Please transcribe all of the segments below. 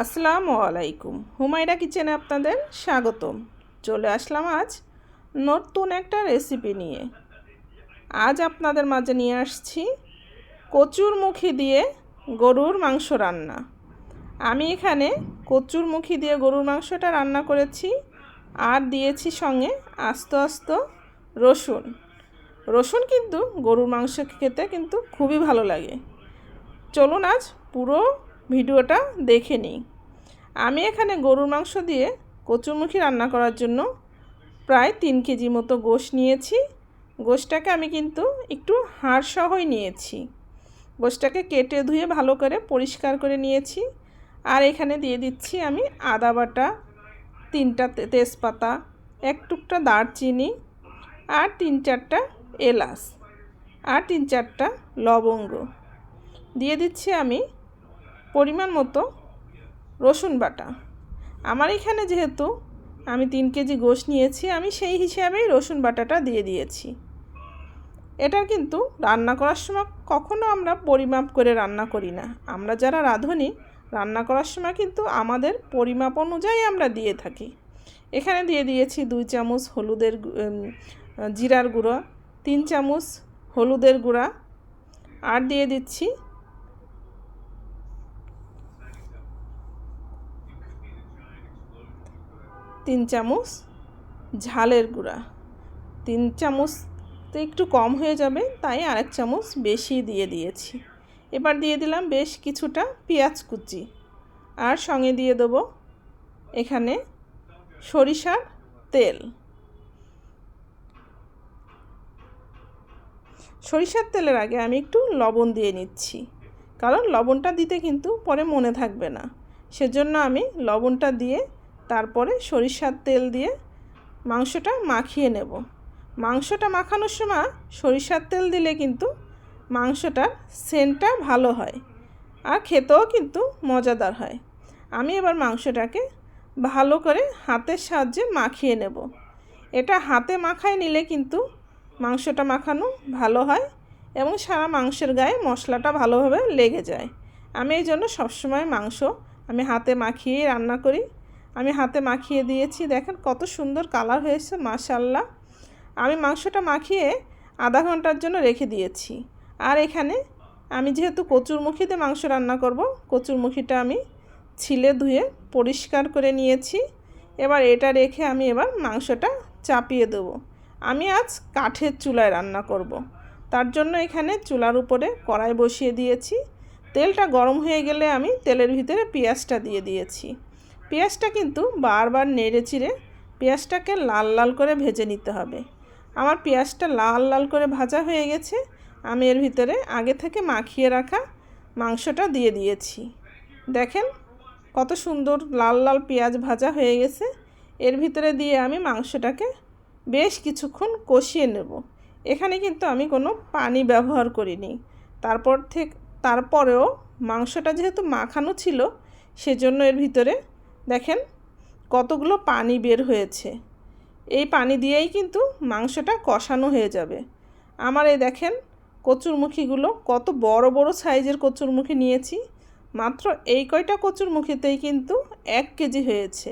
আসসালামু আলাইকুম। হুমায়রা কিচেনে আপনাদের স্বাগতম। চলে আসলাম আজ নতুন একটা রেসিপি নিয়ে। আজ আপনাদের মাঝে নিয়ে আসছি কচুর মুখি দিয়ে গরুর মাংস রান্না। আমি এখানে কচুর মুখি দিয়ে গরুর মাংসটা রান্না করেছি আর দিয়েছি সঙ্গে আস্ত আস্ত রসুন। রসুন কিন্তু গরুর মাংস খেতে কিন্তু খুবই ভালো লাগে। চলুন আজ পুরো ভিডিওটা দেখে নিই। আমি এখানে গরুর মাংস দিয়ে কচুরমুখী রান্না করার জন্য প্রায় তিন কেজি মতো গোশ নিয়েছি। গোশটাকে আমি কিন্তু একটু হাড় সহই নিয়েছি। গোশটাকে কেটে ধুয়ে ভালো করে পরিষ্কার করে নিয়েছি। আর এখানে দিয়ে দিচ্ছি আমি আদা বাটা, তিনটা তেজপাতা, এক টুকটা দারচিনি আর তিন চারটা এলাচ আর তিন চারটা লবঙ্গ। দিয়ে দিচ্ছি আমি পরিমাণ মতো রসুন বাটা। আমার এখানে যেহেতু আমি তিন কেজি গোশ নিয়েছি, আমি সেই হিসাবেই রসুন বাটাটা দিয়ে দিয়েছি। এটা কিন্তু রান্না করার সময় কখনো আমরা পরিমাপ করে রান্না করি না। আমরা যারা রাঁধুনি, রান্না করার সময় কিন্তু আমাদের পরিমাপ অনুযায়ী আমরা দিয়ে থাকি। এখানে দিয়ে দিয়েছি দুই চামচ হলুদের জিরার গুঁড়ো, তিন চামচ হলুদের গুঁড়া, আর দিয়ে দিচ্ছি তিন চামচ ঝালের গুঁড়া। তিন চামচ তো একটু কম হয়ে যাবে, তাই আরেক চামচ বেশি দিয়ে দিয়েছি। এবার দিয়ে দিলাম বেশ কিছুটা পেঁয়াজ কুচি। আর সঙ্গে দিয়ে দেবো এখানে সরিষার তেল। সরিষার তেলের আগে আমি একটু লবণ দিয়ে নিচ্ছি, কারণ লবণটা দিতে কিন্তু পরে মনে থাকবে না। সেজন্য আমি লবণটা দিয়ে তারপরে সরিষার তেল দিয়ে মাংসটা মাখিয়ে নেব। মাংসটা মাখানোর সময় সরিষার তেল দিলে কিন্তু মাংসটার সেন্টটা ভালো হয় আর খেতেও কিন্তু মজাদার হয়। আমি এবার মাংসটাকে ভালো করে হাতের সাহায্যে মাখিয়ে নেব। এটা হাতে মাখায় নিলে কিন্তু মাংসটা মাখানো ভালো হয় এবং সারা মাংসের গায়ে মশলাটা ভালোভাবে লেগে যায়। আমি এই জন্য সবসময় মাংস আমি হাতে মাখিয়েই রান্না করি। আমি হাতে মাখিয়ে দিয়েছি। দেখেন কত সুন্দর কালার হয়েছে মাশাল্লাহ আমি মাংসটা মাখিয়ে আধা ঘণ্টার জন্য রেখে দিয়েছি। আর এখানে আমি যেহেতু কচুরমুখিতে মাংস রান্না করব, কচুরমুখিটা আমি ছিলে ধুয়ে পরিষ্কার করে নিয়েছি। এবার এটা রেখে আমি এবার মাংসটা চাপিয়ে দেবো। আমি আজ কাঠের চুলায় রান্না করব। তার জন্য এখানে চুলার উপরে কড়াই বসিয়ে দিয়েছি। তেলটা গরম হয়ে গেলে আমি তেলের ভিতরে পেঁয়াজটা দিয়ে দিয়েছি। পেঁয়াজটা কিন্তু বারবার নেড়ে চিড়ে পেঁয়াজটাকে লাল লাল করে ভেজে নিতে হবে। আমার পেঁয়াজটা লাল লাল করে ভাজা হয়ে গেছে। আমি এর ভিতরে আগে থেকে মাখিয়ে রাখা মাংসটা দিয়ে দিয়েছি। দেখেন কত সুন্দর লাল লাল পেঁয়াজ ভাজা হয়ে গেছে। এর ভিতরে দিয়ে আমি মাংসটাকে বেশ কিছুক্ষণ কষিয়ে নেব। এখানে কিন্তু আমি কোনো পানি ব্যবহার করিনি। তারপর থেকে, তারপরেও মাংসটা যেহেতু মাখানো ছিল, সেজন্য এর ভিতরে দেখেন, কতগুলো পানি বের হয়েছে। এই পানি দিয়েই কিন্তু মাংসটা কষানো হয়ে যাবে। আমার এই দেখেন, কচুরমুখিগুলো কত বড় বড় সাইজের কচুরমুখী নিয়েছি। মাত্র এই কয়টা কচুরমুখীতেই কিন্তু এক কেজি হয়েছে।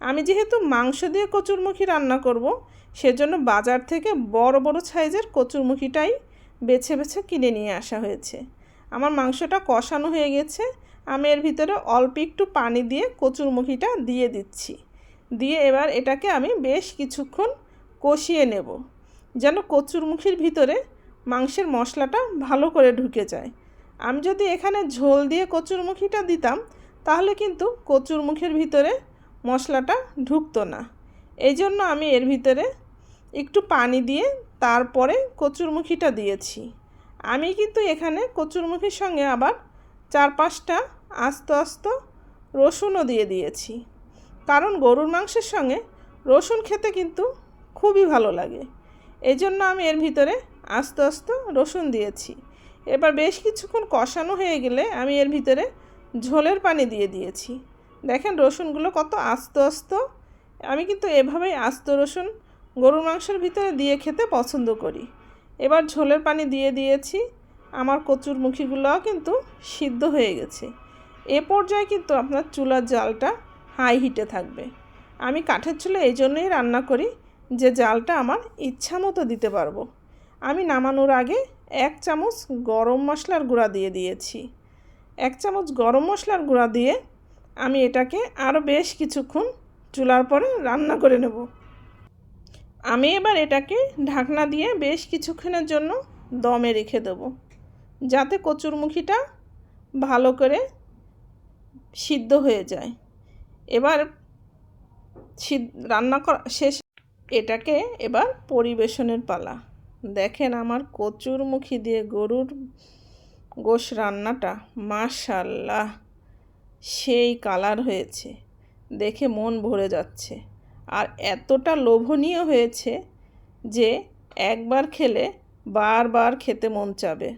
আমি যেহেতু মাংস দিয়ে কচুরমুখী রান্না করব, সেজন্য বাজার থেকে বড় বড় সাইজের কচুরমুখিটাই বেছে বেছে কিনে নিয়ে আসা হয়েছে। আমার মাংসটা কষানো হয়ে গেছে। আমি এর ভিতরে অল্প একটু পানি দিয়ে কচুরমুখিটা দিয়ে দিচ্ছি। দিয়ে এবার এটাকে আমি বেশ কিছুক্ষণ কষিয়ে নেব, যেন কচুরমুখির ভিতরে মাংসের মশলাটা ভালো করে ঢুকে যায়। আমি যদি এখানে ঝোল দিয়ে কচুরমুখিটা দিতাম, তাহলে কিন্তু কচুরমুখের ভিতরে মশলাটা ঢুকতো না। এই জন্য আমি এর ভিতরে একটু পানি দিয়ে তারপরে কচুরমুখিটা দিয়েছি। আমি কিন্তু এখানে কচুরমুখির সঙ্গে আবার চার পাঁচটা আস্ত আস্ত রসুনও দিয়ে দিয়েছি। কারণ গরুর মাংসের সঙ্গে রসুন খেতে কিন্তু খুবই ভালো লাগে। এই জন্য আমি এর ভিতরে আস্ত আস্ত রসুন দিয়েছি। এবার বেশ কিছুক্ষণ কষানো হয়ে গেলে আমি এর ভিতরে ঝোলের পানি দিয়ে দিয়েছি। দেখেন রসুনগুলো কত আস্ত আস্ত। আমি কিন্তু এভাবেই আস্ত রসুন গরুর মাংসের ভিতরে দিয়ে খেতে পছন্দ করি। এবার ঝোলের পানি দিয়ে দিয়েছি। আমার কচুর মুখিগুলোও কিন্তু সিদ্ধ হয়ে গেছে। এ পর্যায়ে কিন্তু আপনার চুলার জালটা হাই হিটে থাকবে। আমি কাঠের চুলে এই জন্যই রান্না করি যে জালটা আমার ইচ্ছা মতো দিতে পারব। আমি নামানোর আগে এক চামচ গরম মশলার গুঁড়া দিয়ে দিয়েছি। এক চামচ গরম মশলার গুঁড়া দিয়ে আমি এটাকে আরও বেশ কিছুক্ষণ চুলার পরে রান্না করে নেব। আমি এবার এটাকে ঢাকনা দিয়ে বেশ কিছুক্ষণের জন্য দমে রেখে দেবো। যাতে কচুরমুখিটা ভালো করে সিদ্ধ হয়ে যায়। এবার রান্না করা শেষ। এটাকে এবার পরিবেশনের পালা। দেখেন আমার কচুরমুখী দিয়ে গরুর গোশ রান্নাটা, মাশাল্লাহ! সেই কালার হয়েছে। দেখে মন ভরে যাচ্ছে। আর এতটা লোভনীয় হয়েছে যে একবার খেলে বারবার খেতে মন চাবে।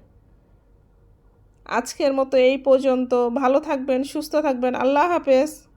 আজকের মতো এই পর্যন্ত। ভালো থাকবেন, সুস্থ থাকবেন। আল্লাহ হাফেজ।